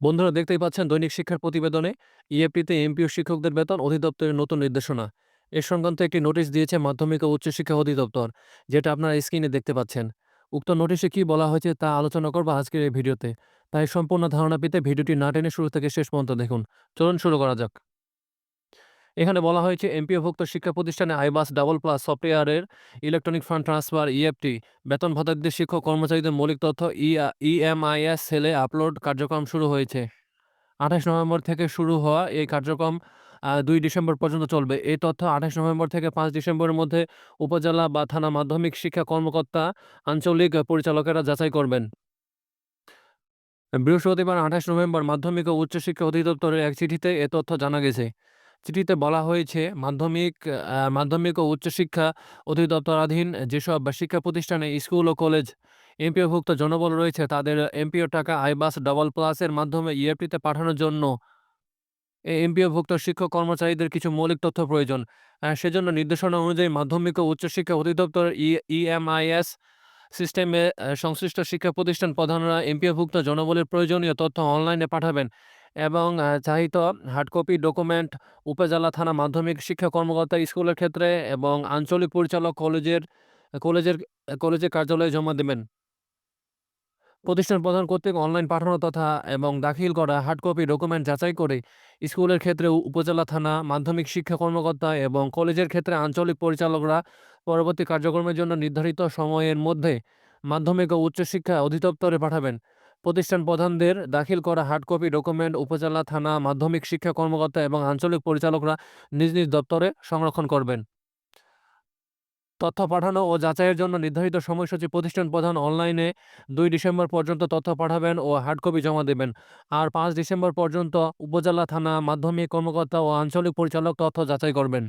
বন্ধুরা, দেখতেই পাচ্ছেন দৈনিক শিক্ষার প্রতিবেদনে ইএপিতে এমপিও শিক্ষকদের বেতন অধিদপ্তরের নতুন নির্দেশনা। এ সংক্রান্ত একটি নোটিশ দিয়েছে মাধ্যমিক ও উচ্চশিক্ষা অধিদপ্তর, যেটা আপনারা স্ক্রিনে দেখতে পাচ্ছেন। উক্ত নোটিশে কি বলা হয়েছে তা আলোচনা করব আজকের এই ভিডিওতে। তাই সম্পূর্ণ ধারণা পেতে ভিডিওটি না টেনে শুরু থেকে শেষ পর্যন্ত দেখুন। চলুন শুরু করা যাক। এখানে বলা হয়েছে, এমপিওভুক্ত শিক্ষা প্রতিষ্ঠানে আইবাস ডাবল প্লাস সফটওয়্যারের ইলেকট্রনিক ফান্ড ট্রান্সফার ইএফটি বেতন ভাতাদের শিক্ষক কর্মচারীদের মৌলিক তথ্য ইএমআইএস সেলে আপলোড কার্যক্রম শুরু হয়েছে। আঠাশ নভেম্বর থেকে শুরু হওয়া এই কার্যক্রম দুই ডিসেম্বর পর্যন্ত চলবে। এই তথ্য আঠাশ নভেম্বর থেকে পাঁচ ডিসেম্বরের মধ্যে উপজেলা বা থানা মাধ্যমিক শিক্ষা কর্মকর্তা, আঞ্চলিক পরিচালকেরা যাচাই করবেন। বৃহস্পতিবার আঠাশ নভেম্বর মাধ্যমিক ও উচ্চশিক্ষা অধিদপ্তরের এক চিঠিতে এ তথ্য জানা গেছে। চিঠিতে বলা হয়েছে, মাধ্যমিক মাধ্যমিক ও উচ্চশিক্ষা অধিদপ্তরাধীন যেসব শিক্ষা প্রতিষ্ঠানে স্কুল ও কলেজ এমপিওভুক্ত জনবল রয়েছে, তাদের এমপিও টাকা আইবাস ডবল প্লাসের মাধ্যমে ইএফটিতে পাঠানোর জন্য। এমপিওভুক্ত শিক্ষক কর্মচারীদের কিছু মৌলিক তথ্য প্রয়োজন। সেজন্য নির্দেশনা অনুযায়ী মাধ্যমিক ও উচ্চশিক্ষা অধিদপ্তর ই ইএমআইএস সিস্টেমে সংশ্লিষ্ট শিক্ষা প্রতিষ্ঠান প্রধানরা এমপিওভুক্ত জনবলের প্রয়োজনীয় তথ্য অনলাইনে পাঠাবেন। এবং চাহিত হার্ডকপি ডকুমেন্ট উপজেলা থানা মাধ্যমিক শিক্ষা কর্মকর্তা স্কুলের ক্ষেত্রে এবং আঞ্চলিক পরিচালক কলেজের কলেজের কলেজের কার্যালয়ে জমা দেবেন। প্রতিষ্ঠান প্রধান কর্তৃক অনলাইন পাঠানো তথা এবং দাখিল করা হার্ড কপি ডকুমেন্ট যাচাই করে স্কুলের ক্ষেত্রে উপজেলা থানা মাধ্যমিক শিক্ষা কর্মকর্তা এবং কলেজের ক্ষেত্রে আঞ্চলিক পরিচালকরা পরবর্তী কার্যক্রমের জন্য নির্ধারিত সময়ের মধ্যে মাধ্যমিক ও উচ্চশিক্ষা অধিদপ্তরে পাঠাবেন। প্রতিষ্ঠান প্রধানদের দাখিল করা হার্ডকপি ডকুমেন্ট উপজেলা থানা মাধ্যমিক শিক্ষা কর্মকর্তা এবং আঞ্চলিক পরিচালকরা নিজ নিজ দপ্তরে সংরক্ষণ করবেন। তথ্য পাঠানো ও যাচাইয়ের জন্য নির্ধারিত সময়সূচি প্রতিষ্ঠান প্রধান অনলাইনে দুই ডিসেম্বর পর্যন্ত তথ্য পাঠাবেন ও হার্ড কপি জমা দেবেন। আর পাঁচ ডিসেম্বর পর্যন্ত উপজেলা থানা মাধ্যমিক কর্মকর্তা ও আঞ্চলিক পরিচালক তথ্য যাচাই করবেন।